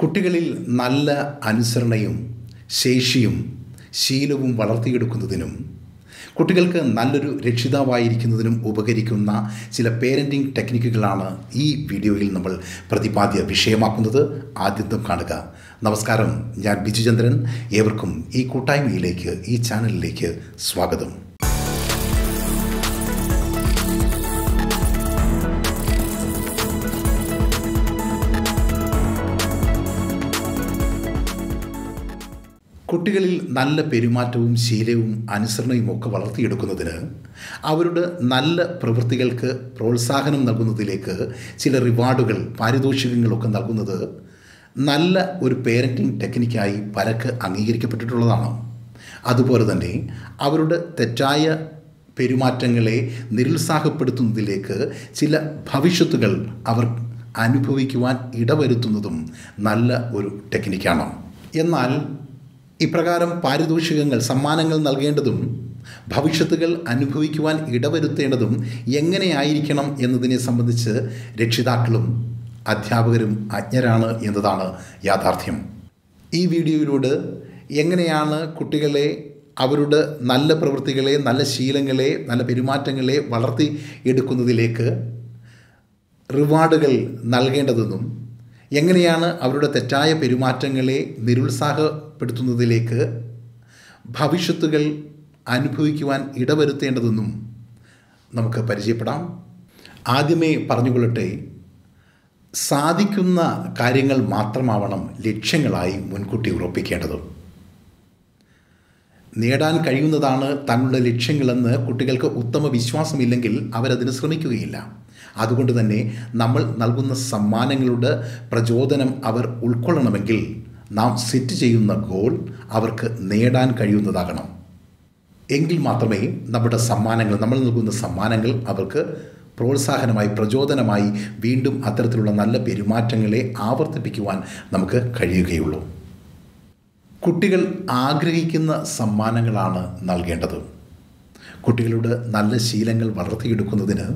കുട്ടികളിൽ നല്ല അനുസരണയും ശേഷിയും ശീലവും വളർത്തിയെടുക്കുന്നതിനും കുട്ടികൾക്ക് നല്ലൊരു രക്ഷിതാവായിരിക്കുന്നതിനും ഉപകരിക്കുന്ന ചില പേരന്റിംഗ് ടെക്നിക്കുകളാണ് ഈ വീഡിയോയിൽ നമ്മൾ പ്രതിപാദ്യ വിഷയമാക്കുന്നത്. ആദ്യത്തും കാണുക. നമസ്കാരം. ഞാൻ ബിജുചന്ദ്രൻ ഏവർക്കും ഈ കൂട്ടായ്മയിലേക്ക് ഈ ചാനലിലേക്ക് സ്വാഗതം. കുട്ടികളിൽ നല്ല പെരുമാറ്റവും ശീലവും അനുസരണയും ഒക്കെ വളർത്തിയെടുക്കുന്നതിന് അവരുടെ നല്ല പ്രവൃത്തികൾക്ക് പ്രോത്സാഹനം നൽകുന്നതിലേക്ക് ചില റിവാർഡുകൾ പാരിതോഷികങ്ങളൊക്കെ നൽകുന്നത് നല്ല ഒരു പേരന്റിംഗ് ടെക്നിക്കായി പരക്ക് അംഗീകരിക്കപ്പെട്ടിട്ടുള്ളതാണ്. അതുപോലെ തന്നെ അവരുടെ തെറ്റായ പെരുമാറ്റങ്ങളെ നിരുത്സാഹപ്പെടുത്തുന്നതിലേക്ക് ചില ഭവിഷ്യത്തുകൾ അവർ അനുഭവിക്കുവാൻ ഇടവരുത്തുന്നതും നല്ല ഒരു ടെക്നിക്കാണ് എന്നാൽ ഇപ്രകാരം പാരിതോഷികങ്ങൾ സമ്മാനങ്ങൾ നൽകേണ്ടതും ഭവിഷ്യത്തുകൾ അനുഭവിക്കുവാൻ ഇടവരുത്തേണ്ടതും എങ്ങനെയായിരിക്കണം എന്നതിനെ സംബന്ധിച്ച് രക്ഷിതാക്കളും അധ്യാപകരും അജ്ഞരാണ് എന്നതാണ് യാഥാർത്ഥ്യം. ഈ വീഡിയോയിലൂടെ എങ്ങനെയാണ് കുട്ടികളെ അവരുടെ നല്ല പ്രവൃത്തികളെ നല്ല ശീലങ്ങളെ നല്ല പെരുമാറ്റങ്ങളെ വളർത്തി എടുക്കുന്നതിലേക്ക് റിവാർഡുകൾ നൽകേണ്ടതെന്നും എങ്ങനെയാണ് അവരുടെ തെറ്റായ പെരുമാറ്റങ്ങളെ നിരുത്സാഹപ്പെടുത്തുന്നതിലേക്ക് ഭവിഷ്യത്തുകൾ അനുഭവിക്കുവാൻ ഇടവരുത്തേണ്ടതെന്നും നമുക്ക് പരിചയപ്പെടാം. ആദ്യമേ പറഞ്ഞുകൊള്ളട്ടെ സാധിക്കുന്ന കാര്യങ്ങൾ മാത്രമാവണം ലക്ഷ്യങ്ങളായി മുൻകൂട്ടി ഉറപ്പിക്കേണ്ടത്. നേടാൻ കഴിയുന്നതാണ് തങ്ങളുടെ ലക്ഷ്യങ്ങളെന്ന് കുട്ടികൾക്ക് ഉത്തമ വിശ്വാസമില്ലെങ്കിൽ അവരതിന് ശ്രമിക്കുകയില്ല. അതുകൊണ്ട് തന്നെ നമ്മൾ നൽകുന്ന സമ്മാനങ്ങളുടെ പ്രചോദനം അവർ ഉൾക്കൊള്ളണമെങ്കിൽ നാം സെറ്റ് ചെയ്യുന്ന ഗോൾ അവർക്ക് നേടാൻ കഴിയുന്നതാകണം. എങ്കിൽ മാത്രമേ നമ്മുടെ സമ്മാനങ്ങൾ നമ്മൾ നൽകുന്ന സമ്മാനങ്ങൾ അവർക്ക് പ്രോത്സാഹനമായി പ്രചോദനമായി വീണ്ടും അത്തരത്തിലുള്ള നല്ല പെരുമാറ്റങ്ങളെ ആവർത്തിപ്പിക്കുവാൻ നമുക്ക് കഴിയുകയുള്ളൂ. കുട്ടികൾ ആഗ്രഹിക്കുന്ന സമ്മാനങ്ങളാണ് നൽകേണ്ടത്. കുട്ടികളുടെ നല്ല ശീലങ്ങൾ വളർത്തിയെടുക്കുന്നതിന്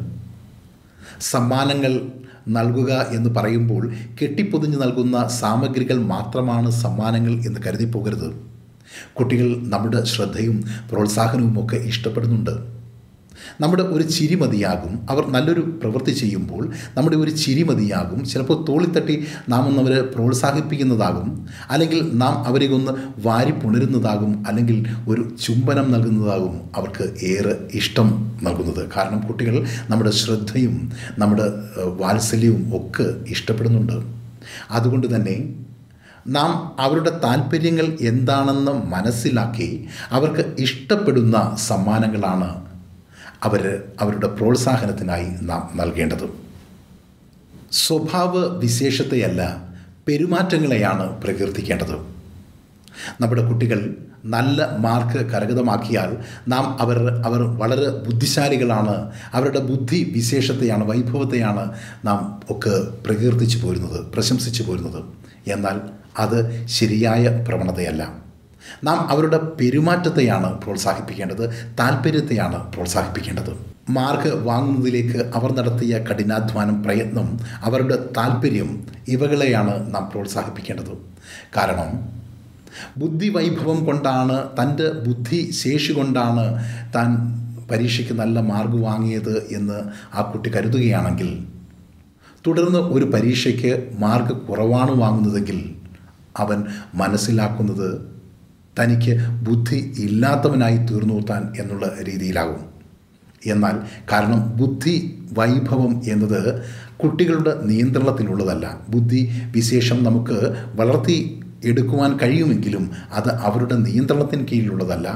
സമ്മാനങ്ങൾ നൽകുക എന്ന് പറയുമ്പോൾ കെട്ടിപ്പൊതിഞ്ഞ് നൽകുന്ന സാമഗ്രികൾ മാത്രമാണ് സമ്മാനങ്ങൾ എന്ന് കരുതിപ്പോകരുത്. കുട്ടികൾ നമ്മുടെ ശ്രദ്ധയും പ്രോത്സാഹനവും ഒക്കെ ഇഷ്ടപ്പെടുന്നുണ്ട്. നമ്മുടെ ഒരു ചിരി മതിയാകും അവർ നല്ലൊരു പ്രവൃത്തി ചെയ്യുമ്പോൾ നമ്മുടെ ഒരു ചിരി മതിയാകും ചിലപ്പോൾ തോളിത്തട്ടി നാം ഒന്ന് അവരെ പ്രോത്സാഹിപ്പിക്കുന്നതാകും. അല്ലെങ്കിൽ നാം അവരെ ഒന്ന് വാരി പുണരുന്നതാകും. അല്ലെങ്കിൽ ഒരു ചുംബനം നൽകുന്നതാകും അവർക്ക് ഏറെ ഇഷ്ടം നൽകുന്നത്. കാരണം കുട്ടികൾ നമ്മുടെ ശ്രദ്ധയും നമ്മുടെ വാത്സല്യവും ഒക്കെ ഇഷ്ടപ്പെടുന്നുണ്ട്. അതുകൊണ്ട് തന്നെ നാം അവരുടെ താല്പര്യങ്ങൾ എന്താണെന്ന് മനസ്സിലാക്കി അവർക്ക് ഇഷ്ടപ്പെടുന്ന സമ്മാനങ്ങളാണ് അവർ അവരുടെ പ്രോത്സാഹനത്തിനായി നാം നൽകേണ്ടത്. സ്വഭാവ വിശേഷത്തെയല്ല പെരുമാറ്റങ്ങളെയാണ് പ്രകീർത്തിക്കേണ്ടത്. നമ്മുടെ കുട്ടികൾ നല്ല മാർക്ക് കരഗതമാക്കിയാൽ നാം അവർ അവർ വളരെ ബുദ്ധിശാലികളാണ്. അവരുടെ ബുദ്ധി വിശേഷത്തെയാണ് വൈഭവത്തെയാണ് നാം ഒക്കെ പ്രകീർത്തിച്ചു പോരുന്നത് പ്രശംസിച്ചു പോരുന്നത്. എന്നാൽ അത് ശരിയായ പ്രവണതയല്ല. നാം അവരുടെ പെരുമാറ്റത്തെയാണ് പ്രോത്സാഹിപ്പിക്കേണ്ടത് താല്പര്യത്തെയാണ് പ്രോത്സാഹിപ്പിക്കേണ്ടത്. മാർക്ക് വാങ്ങുന്നതിലേക്ക് അവർ നടത്തിയ കഠിനാധ്വാനം പ്രയത്നം അവരുടെ താല്പര്യം ഇവകളെയാണ് നാം പ്രോത്സാഹിപ്പിക്കേണ്ടത്. കാരണം ബുദ്ധി വൈഭവം കൊണ്ടാണ് തന്റെ ബുദ്ധി ശേഷി കൊണ്ടാണ് താൻ പരീക്ഷയ്ക്ക് നല്ല മാർക്ക് വാങ്ങിയത് എന്ന് ആ കുട്ടി കരുതുകയാണെങ്കിൽ തുടർന്ന് ഒരു പരീക്ഷയ്ക്ക് മാർക്ക് കുറവാണ് വാങ്ങുന്നതെങ്കിൽ അവൻ മനസ്സിലാക്കുന്നത് തനിക്ക് ബുദ്ധി ഇല്ലാത്തവനായി തീർന്നു താൻ എന്നുള്ള രീതിയിലാകും. എന്നാൽ കാരണം ബുദ്ധി വൈഭവം എന്നത് കുട്ടികളുടെ നിയന്ത്രണത്തിലുള്ളതല്ല. ബുദ്ധി വിശേഷം നമുക്ക് വളർത്തി എടുക്കുവാൻ കഴിയുമെങ്കിലും അത് അവരുടെ നിയന്ത്രണത്തിന് കീഴിലുള്ളതല്ല.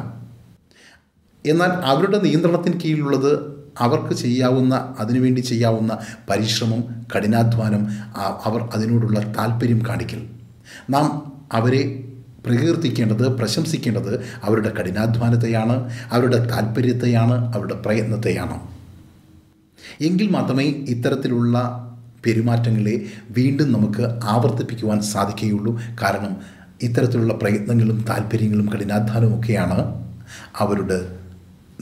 എന്നാൽ അവരുടെ നിയന്ത്രണത്തിന് കീഴിലുള്ളത് അവർക്ക് ചെയ്യാവുന്ന അതിനുവേണ്ടി ചെയ്യാവുന്ന പരിശ്രമം കഠിനാധ്വാനം അവർ അതിനോടുള്ള താല്പര്യം കാണിക്കൽ. നാം അവരെ പ്രകീർത്തിക്കേണ്ടത് പ്രശംസിക്കേണ്ടത് അവരുടെ കഠിനാധ്വാനത്തെയാണ് അവരുടെ താല്പര്യത്തെയാണ് അവരുടെ പ്രയത്നത്തെയാണ്. എങ്കിൽ മാത്രമേ ഇത്തരത്തിലുള്ള പെരുമാറ്റങ്ങളെ വീണ്ടും നമുക്ക് ആവർത്തിപ്പിക്കുവാൻ സാധിക്കുകയുള്ളൂ. കാരണം ഇത്തരത്തിലുള്ള പ്രയത്നങ്ങളും താല്പര്യങ്ങളും കഠിനാധ്വാനവും ഒക്കെയാണ് അവരുടെ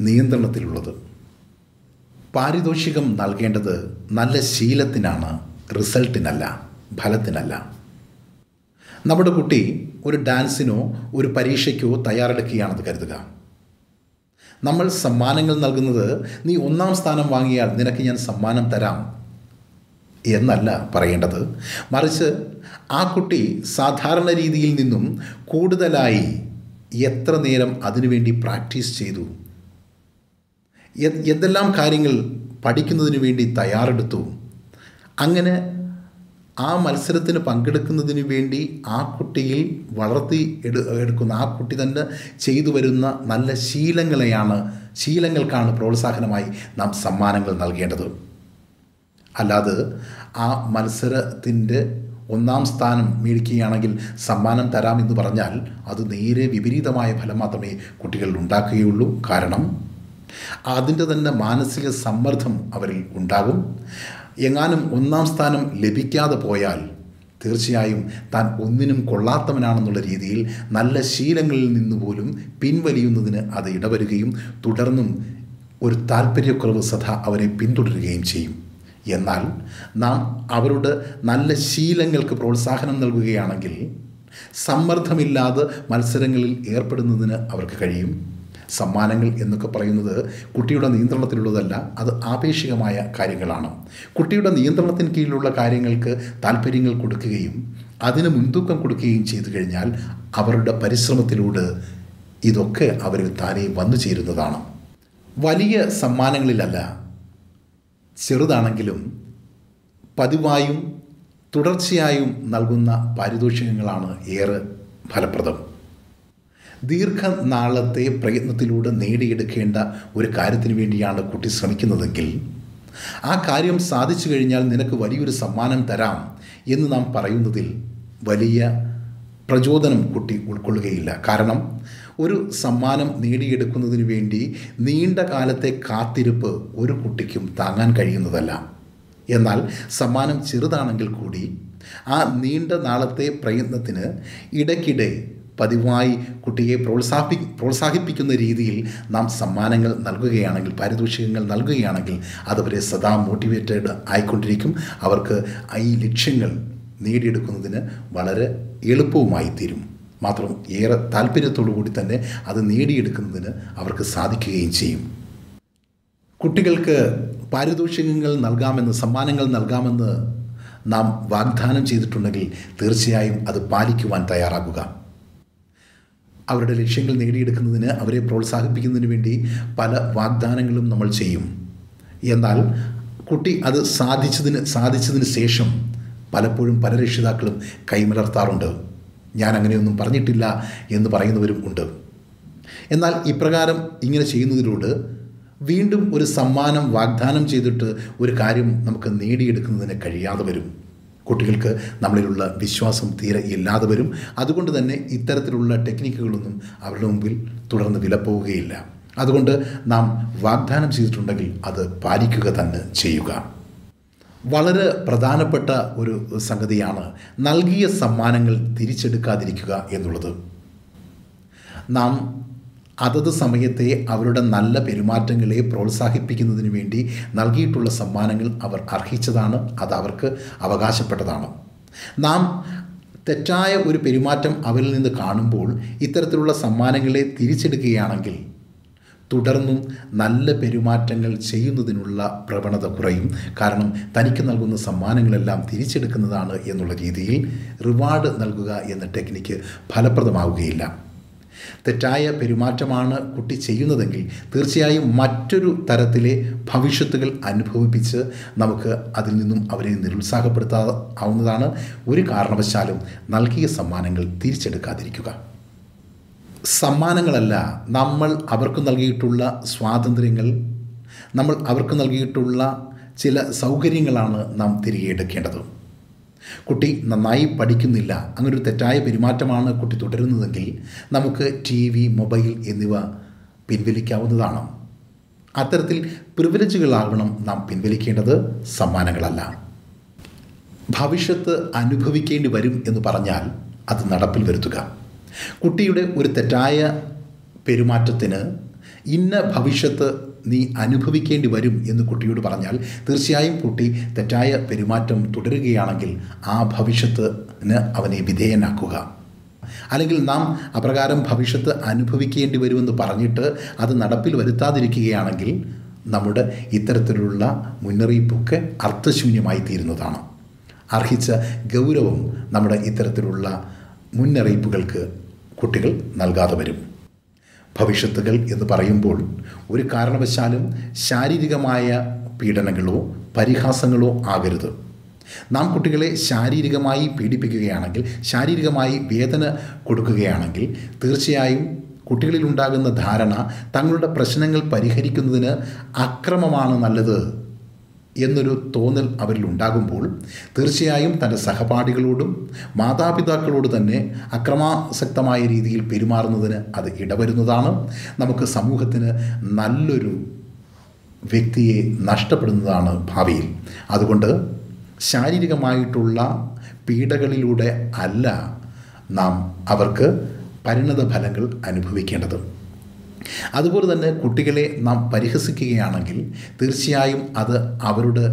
നിയന്ത്രണത്തിലുള്ളത്. പാരിതോഷികം നൽകേണ്ടത് നല്ല ശീലത്തിനാണ് റിസൾട്ടിനല്ല ഫലത്തിനല്ല. നമ്മുടെ കുട്ടി ഒരു ഡാൻസിനോ ഒരു പരീക്ഷയ്ക്കോ തയ്യാറെടുക്കുകയാണെന്ന് കരുതുക. നമ്മൾ സമ്മാനങ്ങൾ നൽകുന്നത് നീ ഒന്നാം സ്ഥാനം വാങ്ങിയാൽ നിനക്ക് ഞാൻ സമ്മാനം തരാം എന്നല്ല പറയേണ്ടത്. മറിച്ച് ആ കുട്ടി സാധാരണ രീതിയിൽ നിന്നും കൂടുതലായി എത്ര നേരം അതിനുവേണ്ടി പ്രാക്ടീസ് ചെയ്തു? എന്തെല്ലാം കാര്യങ്ങൾ പഠിക്കുന്നതിന് വേണ്ടി തയ്യാറെടുത്തു? അങ്ങനെ ആ മത്സരത്തിന് പങ്കെടുക്കുന്നതിന് വേണ്ടി ആ കുട്ടിയിൽ വളർത്തി എടു എടുക്കുന്ന ആ കുട്ടി തന്നെ ചെയ്തു വരുന്ന നല്ല ശീലങ്ങളെയാണ് ശീലങ്ങൾക്കാണ് പ്രോത്സാഹനമായി നാം സമ്മാനങ്ങൾ നൽകേണ്ടത്. അല്ലാതെ ആ മത്സരത്തിന്റെ ഒന്നാം സ്ഥാനം മേടിക്കുകയാണെങ്കിൽ സമ്മാനം തരാമെന്ന് പറഞ്ഞാൽ അത് നേരെ വിപരീതമായ ഫലം മാത്രമേ കുട്ടികളിൽ ഉണ്ടാക്കുകയുള്ളൂ. കാരണം അതിന്റെ തന്നെ മാനസിക സമ്മർദ്ദം അവരിൽ ഉണ്ടാകും. എങ്ങാനും ഒന്നാം സ്ഥാനം ലഭിക്കാതെ പോയാൽ തീർച്ചയായും താൻ ഒന്നിനും കൊള്ളാത്തവനാണെന്നുള്ള രീതിയിൽ നല്ല ശീലങ്ങളിൽ നിന്ന് പോലും പിൻവലിയുന്നതിന് അത് ഇടവരുകയും തുടർന്നും ഒരു താല്പര്യക്കുറവ് സദാ അവരെ പിന്തുടരുകയും ചെയ്യും. എന്നാൽ നാം അവരുടെ നല്ല ശീലങ്ങൾക്ക് പ്രോത്സാഹനം നൽകുകയാണെങ്കിൽ സമ്മർദ്ദമില്ലാതെ മത്സരങ്ങളിൽ ഏർപ്പെടുന്നതിന് അവർക്ക് കഴിയും. സമ്മാനങ്ങൾ എന്നൊക്കെ പറയുന്നത് കുട്ടിയുടെ നിയന്ത്രണത്തിലുള്ളതല്ല അത് ആപേക്ഷികമായ കാര്യങ്ങളാണ്. കുട്ടിയുടെ നിയന്ത്രണത്തിന് കീഴിലുള്ള കാര്യങ്ങൾക്ക് താല്പര്യങ്ങൾ കൊടുക്കുകയും അതിന് മുൻതൂക്കം കൊടുക്കുകയും ചെയ്തു കഴിഞ്ഞാൽ അവരുടെ പരിശ്രമത്തിലൂടെ ഇതൊക്കെ അവരിൽ താനെ വന്നു ചേരുന്നതാണ്. വലിയ സമ്മാനങ്ങളിലല്ല ചെറുതാണെങ്കിലും പതിവായും തുടർച്ചയായും നൽകുന്ന പാരിതോഷികങ്ങളാണ് ഏറെ ഫലപ്രദം. ദീർഘനാളത്തെ പ്രയത്നത്തിലൂടെ നേടിയെടുക്കേണ്ട ഒരു കാര്യത്തിന് വേണ്ടിയാണ് കുട്ടി ശ്രമിക്കുന്നതെങ്കിൽ ആ കാര്യം സാധിച്ചു കഴിഞ്ഞാൽ നിനക്ക് വലിയൊരു സമ്മാനം തരാം എന്ന് നാം പറയുന്നതിൽ വലിയ പ്രചോദനം കുട്ടി ഉൾക്കൊള്ളുകയില്ല. കാരണം ഒരു സമ്മാനം നേടിയെടുക്കുന്നതിന് വേണ്ടി നീണ്ട കാലത്തെ കാത്തിരിപ്പ് ഒരു കുട്ടിക്കും താങ്ങാൻ കഴിയുന്നതല്ല. എന്നാൽ സമ്മാനം ചെറുതാണെങ്കിൽ കൂടി ആ നീണ്ട നാളത്തെ പ്രയത്നത്തിന് ഇടയ്ക്കിടെ പതിവായി കുട്ടിയെ പ്രോത്സാഹി പ്രോത്സാഹിപ്പിക്കുന്ന രീതിയിൽ നാം സമ്മാനങ്ങൾ നൽകുകയാണെങ്കിൽ പാരിതോഷികങ്ങൾ നൽകുകയാണെങ്കിൽ അതവരെ സദാ മോട്ടിവേറ്റഡ് ആയിക്കൊണ്ടിരിക്കും. അവർക്ക് ഈ ലക്ഷ്യങ്ങൾ നേടിയെടുക്കുന്നതിന് വളരെ എളുപ്പവുമായി തീരും. മാത്രം ഏറെ താല്പര്യത്തോടു കൂടി തന്നെ അത് നേടിയെടുക്കുന്നതിന് അവർക്ക് സാധിക്കുകയും ചെയ്യും. കുട്ടികൾക്ക് പാരിതോഷികങ്ങൾ നൽകാമെന്ന് സമ്മാനങ്ങൾ നൽകാമെന്ന് നാം വാഗ്ദാനം ചെയ്തിട്ടുണ്ടെങ്കിൽ തീർച്ചയായും അത് പാലിക്കുവാൻ തയ്യാറാകുക. അവരുടെ ലക്ഷ്യങ്ങൾ നേടിയെടുക്കുന്നതിന് അവരെ പ്രോത്സാഹിപ്പിക്കുന്നതിന് വേണ്ടി പല വാഗ്ദാനങ്ങളും നമ്മൾ ചെയ്യും. എന്നാൽ കുട്ടി അത് സാധിച്ചതിന് സാധിച്ചതിന് ശേഷം പലപ്പോഴും പല രക്ഷിതാക്കളും കൈമലർത്താറുണ്ട്. ഞാൻ അങ്ങനെയൊന്നും പറഞ്ഞിട്ടില്ല എന്ന് പറയുന്നവരും ഉണ്ട്. എന്നാൽ ഇപ്രകാരം ഇങ്ങനെ ചെയ്യുന്നതിലൂടെ വീണ്ടും ഒരു സമ്മാനം വാഗ്ദാനം ചെയ്തിട്ട് ഒരു കാര്യം നമുക്ക് നേടിയെടുക്കുന്നതിന് കഴിയാതെ വരും. കുട്ടികൾക്ക് നമ്മളിലുള്ള വിശ്വാസം തീരെ ഇല്ലാതെ വരും. അതുകൊണ്ട് തന്നെ ഇത്തരത്തിലുള്ള ടെക്നിക്കുകളൊന്നും അവരുടെ മുമ്പിൽ തുടർന്ന് വിലപ്പോവുകയില്ല. അതുകൊണ്ട് നാം വാഗ്ദാനം ചെയ്തിട്ടുണ്ടെങ്കിൽ അത് പാലിക്കുക തന്നെ ചെയ്യുക. വളരെ പ്രധാനപ്പെട്ട ഒരു സംഗതിയാണ് നൽകിയ സമ്മാനങ്ങൾ തിരിച്ചെടുക്കാതിരിക്കുക എന്നുള്ളത്. നാം അതത് സമയത്തെ അവരുടെ നല്ല പെരുമാറ്റങ്ങളെ പ്രോത്സാഹിപ്പിക്കുന്നതിന് വേണ്ടി നൽകിയിട്ടുള്ള സമ്മാനങ്ങൾ അവർ അർഹിച്ചതാണ്. അത് അവർക്ക് അവകാശപ്പെട്ടതാണ്. നാം തെറ്റായ ഒരു പെരുമാറ്റം അവരിൽ നിന്ന് കാണുമ്പോൾ ഇത്തരത്തിലുള്ള സമ്മാനങ്ങളെ തിരിച്ചെടുക്കുകയാണെങ്കിൽ തുടർന്നും നല്ല പെരുമാറ്റങ്ങൾ ചെയ്യുന്നതിനുള്ള പ്രവണത കുറയും. കാരണം തനിക്ക് നൽകുന്ന സമ്മാനങ്ങളെല്ലാം തിരിച്ചെടുക്കുന്നതാണ് എന്നുള്ള രീതിയിൽ റിവാർഡ് നൽകുക എന്ന ടെക്നിക്ക് ഫലപ്രദമാവുകയില്ല. തെറ്റായ പെരുമാറ്റമാണ് കുട്ടി ചെയ്യുന്നതെങ്കിൽ തീർച്ചയായും മറ്റൊരു തരത്തിലെ ഭവിഷ്യത്തുകൾ അനുഭവിപ്പിച്ച് നമുക്ക് അതിൽ നിന്നും അവരെ നിരുത്സാഹപ്പെടുത്താ ആവുന്നതാണ് ഒരു കാരണവശാലും നൽകിയ സമ്മാനങ്ങൾ തിരിച്ചെടുക്കാതിരിക്കുക. സമ്മാനങ്ങളല്ല നമ്മൾ അവർക്ക് നൽകിയിട്ടുള്ള സ്വാതന്ത്ര്യങ്ങൾ നമ്മൾ അവർക്ക് നൽകിയിട്ടുള്ള ചില സൗകര്യങ്ങളാണ് നാം തിരികെ എടുക്കേണ്ടത്. കുട്ടി നന്നായി പഠിക്കുന്നില്ല. അങ്ങനൊരു തെറ്റായ പെരുമാറ്റമാണ് കുട്ടി തുടരുന്നതെങ്കിൽ നമുക്ക് ടി വി മൊബൈൽ എന്നിവ പിൻവലിക്കാവുന്നതാണ്. അത്തരത്തിൽ പ്രിവിലേജുകളാകണം നാം പിൻവലിക്കേണ്ടത് സമ്മാനങ്ങളല്ല. ഭവിഷ്യത്ത് അനുഭവിക്കേണ്ടി വരും എന്ന് പറഞ്ഞാൽ അത് നടപ്പിൽ വരുത്തുക. കുട്ടിയുടെ ഒരു തെറ്റായ പെരുമാറ്റത്തിന് ഇന്ന ഭവിഷ്യത്ത് നീ അനുഭവിക്കേണ്ടി വരും എന്ന് കുട്ടിയോട് പറഞ്ഞാൽ തീർച്ചയായും കുട്ടി തെറ്റായ പെരുമാറ്റം തുടരുകയാണെങ്കിൽ ആ ഭവിഷ്യത്തിന് അവനെ വിധേയനാക്കുക. അല്ലെങ്കിൽ നാം അപ്രകാരം ഭവിഷ്യത്ത് അനുഭവിക്കേണ്ടി വരുമെന്ന് പറഞ്ഞിട്ട് അത് നടപ്പിൽ വരുത്താതിരിക്കുകയാണെങ്കിൽ നമ്മുടെ ഇത്തരത്തിലുള്ള മുന്നറിയിപ്പൊക്കെ അർത്ഥശൂന്യമായി തീരുന്നതാണ്. അർഹിച്ച ഗൗരവം നമ്മുടെ ഇത്തരത്തിലുള്ള മുന്നറിയിപ്പുകൾക്ക് കുട്ടികൾ നൽകാതെ വരും. ഭവിഷ്യത്തുകൾ എന്ന് പറയുമ്പോൾ ഒരു കാരണവശാലും ശാരീരികമായ പീഡനങ്ങളോ പരിഹാസങ്ങളോ ആകരുത്. നാം കുട്ടികളെ ശാരീരികമായി പീഡിപ്പിക്കുകയാണെങ്കിൽ ശാരീരികമായി വേദന കൊടുക്കുകയാണെങ്കിൽ തീർച്ചയായും കുട്ടികളിലുണ്ടാകുന്ന ധാരണ തങ്ങളുടെ പ്രശ്നങ്ങൾ പരിഹരിക്കുന്നതിന് അക്രമമാണ് നല്ലത് എന്നൊരു തോന്നൽ അവരിൽ ഉണ്ടാകുമ്പോൾ തീർച്ചയായും തന്റെ സഹപാഠികളോടും മാതാപിതാക്കളോട് തന്നെ അക്രമാസക്തമായ രീതിയിൽ പെരുമാറുന്നതിന് അത് ഇടവരുന്നതാണ്. നമുക്ക് സമൂഹത്തിന് നല്ലൊരു വ്യക്തിയെ നഷ്ടപ്പെടുന്നതാണ് ഭാവിയിൽ. അതുകൊണ്ട് ശാരീരികമായിട്ടുള്ള പീഡകളിലൂടെ അല്ല നാം അവർക്ക് പരിണത ഫലങ്ങൾ അനുഭവിക്കേണ്ടത്. അതുപോലെ തന്നെ കുട്ടികളെ നാം പരിഹസിക്കുകയാണെങ്കിൽ തീർച്ചയായും അത് അവരുടെ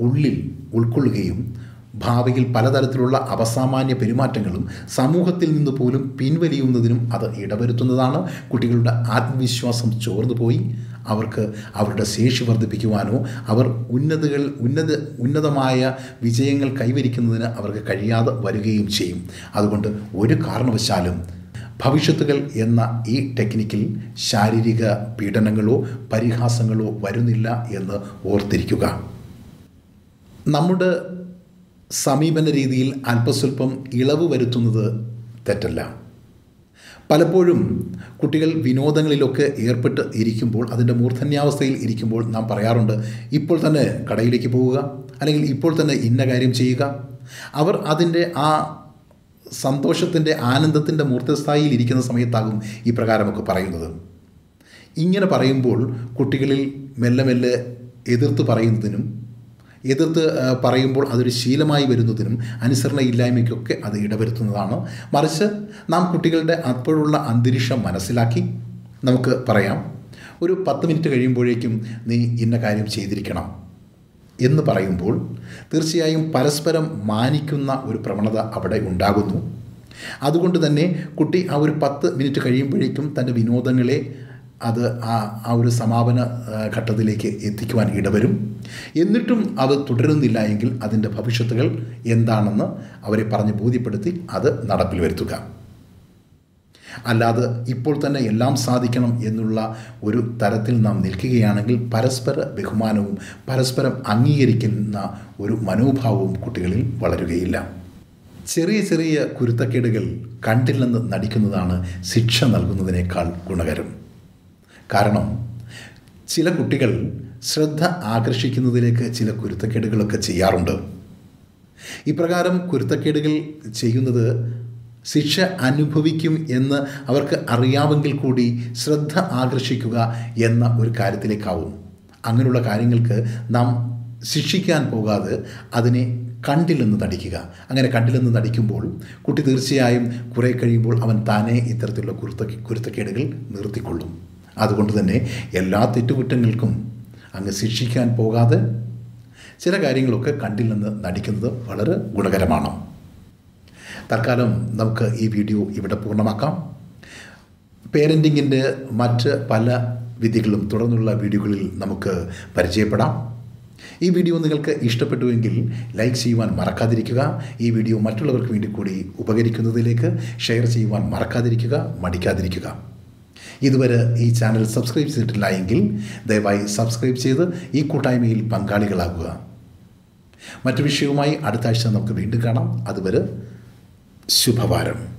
ഉള്ളിൽ ഉൾക്കൊള്ളുകയും ഭാവിയിൽ പലതരത്തിലുള്ള അപസാമാന്യ പെരുമാറ്റങ്ങളും സമൂഹത്തിൽ നിന്ന് പോലും പിൻവലിയുന്നതിനും അത് ഇടവരുത്തുന്നതാണ്. കുട്ടികളുടെ ആത്മവിശ്വാസം ചോർന്നു പോയി. അവർക്ക് അവരുടെ ശേഷി വർദ്ധിപ്പിക്കുവാനോ അവർ ഉന്നതകൾ ഉന്നത ഉന്നതമായ വിജയങ്ങൾ കൈവരിക്കുന്നതിന് അവർക്ക് കഴിയാതെ വരികയും ചെയ്യും. അതുകൊണ്ട് ഒരു കാരണവശാലും ഭവിഷ്യത്തുകൾ എന്ന ഈ ടെക്നിക്കിൽ ശാരീരിക പീഡനങ്ങളോ പരിഹാസങ്ങളോ വരുന്നില്ല എന്ന് ഓർത്തിരിക്കുക. നമ്മുടെ സമീപന രീതിയിൽ അല്പസ്വല്പം ഇളവ് വരുത്തുന്നത് തെറ്റല്ല. പലപ്പോഴും കുട്ടികൾ വിനോദങ്ങളിലൊക്കെ ഏർപ്പെട്ട് ഇരിക്കുമ്പോൾ അതിന്റെ മൂർധന്യാവസ്ഥയിൽ ഇരിക്കുമ്പോൾ നാം പറയാറുണ്ട് ഇപ്പോൾ തന്നെ കടയിലേക്ക് പോവുക അല്ലെങ്കിൽ ഇപ്പോൾ തന്നെ ഇന്ന കാര്യം ചെയ്യുക. അവർ അതിന്റെ ആ സന്തോഷത്തിന്റെ ആനന്ദത്തിന്റെ മൂർത്തസ്ഥായിയിൽ ഇരിക്കുന്ന സമയത്താകും ഈ പ്രകാരമൊക്കെ പറയുന്നത്. ഇങ്ങനെ പറയുമ്പോൾ കുട്ടികളിൽ മെല്ലെ മെല്ലെ എതിർത്ത് പറയുന്നതിനും എതിർത്ത് പറയുമ്പോൾ അതൊരു ശീലമായി വരുന്നതിനും അനുസരണ അനുസരണയില്ലായ്മയ്ക്കൊക്കെ അത് ഇടവരുത്തുന്നതാണ്. മറിച്ച് നാം കുട്ടികളുടെ അപ്പോഴുള്ള അന്തരീക്ഷം മനസ്സിലാക്കി നമുക്ക് പറയാം. ഒരു പത്ത് മിനിറ്റ് കഴിയുമ്പോഴേക്കും നീ ഇന്ന കാര്യം ചെയ്തിരിക്കണം. എന്ന് പറയുമ്പോൾ തീർച്ചയായും പരസ്പരം മാനിക്കുന്ന ഒരു പ്രവണത അവിടെ ഉണ്ടാകുന്നു. അതുകൊണ്ട് തന്നെ കുട്ടി ആ ഒരു പത്ത് മിനിറ്റ് കഴിയുമ്പോഴേക്കും തന്റെ വിനോദങ്ങളെ അത് ആ ആ ഒരു സമാപന ഘട്ടത്തിലേക്ക് എത്തിക്കുവാൻ ഇടവരും. എന്നിട്ടും അത് തുടരുന്നില്ല എങ്കിൽ അതിന്റെ ഭവിഷ്യത്തുകൾ എന്താണെന്ന് അവരെ പറഞ്ഞ് ബോധ്യപ്പെടുത്തി അത് നടപ്പിൽ വരുത്തുക. അല്ലാതെ ഇപ്പോൾ തന്നെ എല്ലാം സാധിക്കണം എന്നുള്ള ഒരു തരത്തിൽ നാം നിൽക്കുകയാണെങ്കിൽ പരസ്പര ബഹുമാനവും പരസ്പരം അംഗീകരിക്കുന്ന ഒരു മനോഭാവവും കുട്ടികളിൽ വളരുകയില്ല. ചെറിയ ചെറിയ കുരുത്തക്കേടുകൾ കണ്ടില്ലെന്ന് നടിക്കുന്നതാണ് ശിക്ഷ നൽകുന്നതിനേക്കാൾ ഗുണകരം. കാരണം ചില കുട്ടികൾ ശ്രദ്ധ ആകർഷിക്കുന്നതിലേക്ക് ചില കുരുത്തക്കേടുകളൊക്കെ ചെയ്യാറുണ്ട്. ഇപ്രകാരം കുരുത്തക്കേടുകൾ ചെയ്യുന്നത് ശിക്ഷ അനുഭവിക്കും എന്ന് അവർക്ക് അറിയാമെങ്കിൽ കൂടി ശ്രദ്ധ ആകർഷിക്കുക എന്ന ഒരു കാര്യത്തിലേക്കാവും. അങ്ങനെയുള്ള കാര്യങ്ങൾക്ക് നാം ശിക്ഷിക്കാൻ പോകാതെ അതിനെ കണ്ടില്ലെന്ന് നടിക്കുക അങ്ങനെ കണ്ടില്ലെന്ന് നടിക്കുമ്പോൾ കുട്ടി തീർച്ചയായും കുറേ കഴിയുമ്പോൾ അവൻ താനെ ഇത്തരത്തിലുള്ള കുരുത്ത കുരുത്തക്കേടുകൾ നിർത്തിക്കൊള്ളും. അതുകൊണ്ട് തന്നെ എല്ലാ തെറ്റുകുറ്റങ്ങൾക്കും അങ്ങ് ശിക്ഷിക്കാൻ പോകാതെ ചില കാര്യങ്ങളൊക്കെ കണ്ടില്ലെന്ന് നടിക്കുന്നത് വളരെ ഗുണകരമാണ്. തൽക്കാലം നമുക്ക് ഈ വീഡിയോ ഇവിടെ പൂർണമാക്കാം. പേരന്റിങ്ങിന്റെ മറ്റ് പല വിധികളും തുടർന്നുള്ള വീഡിയോകളിൽ നമുക്ക് പരിചയപ്പെടാം. ഈ വീഡിയോ നിങ്ങൾക്ക് ഇഷ്ടപ്പെട്ടുവെങ്കിൽ ലൈക്ക് ചെയ്യുവാൻ മറക്കാതിരിക്കുക. ഈ വീഡിയോ മറ്റുള്ളവർക്ക് വേണ്ടി കൂടി ഉപകരിക്കുന്നതിലേക്ക് ഷെയർ ചെയ്യുവാൻ മറക്കാതിരിക്കുക മടിക്കാതിരിക്കുക. ഇതുവരെ ഈ ചാനൽ സബ്സ്ക്രൈബ് ചെയ്തിട്ടില്ല എങ്കിൽ ദയവായി സബ്സ്ക്രൈബ് ചെയ്ത് ഈ കൂട്ടായ്മയിൽ പങ്കാളികളാകുക. മറ്റു വിഷയവുമായി അടുത്ത ആഴ്ച നമുക്ക് വീണ്ടും കാണാം. അതുവരെ ശുഭവാരം.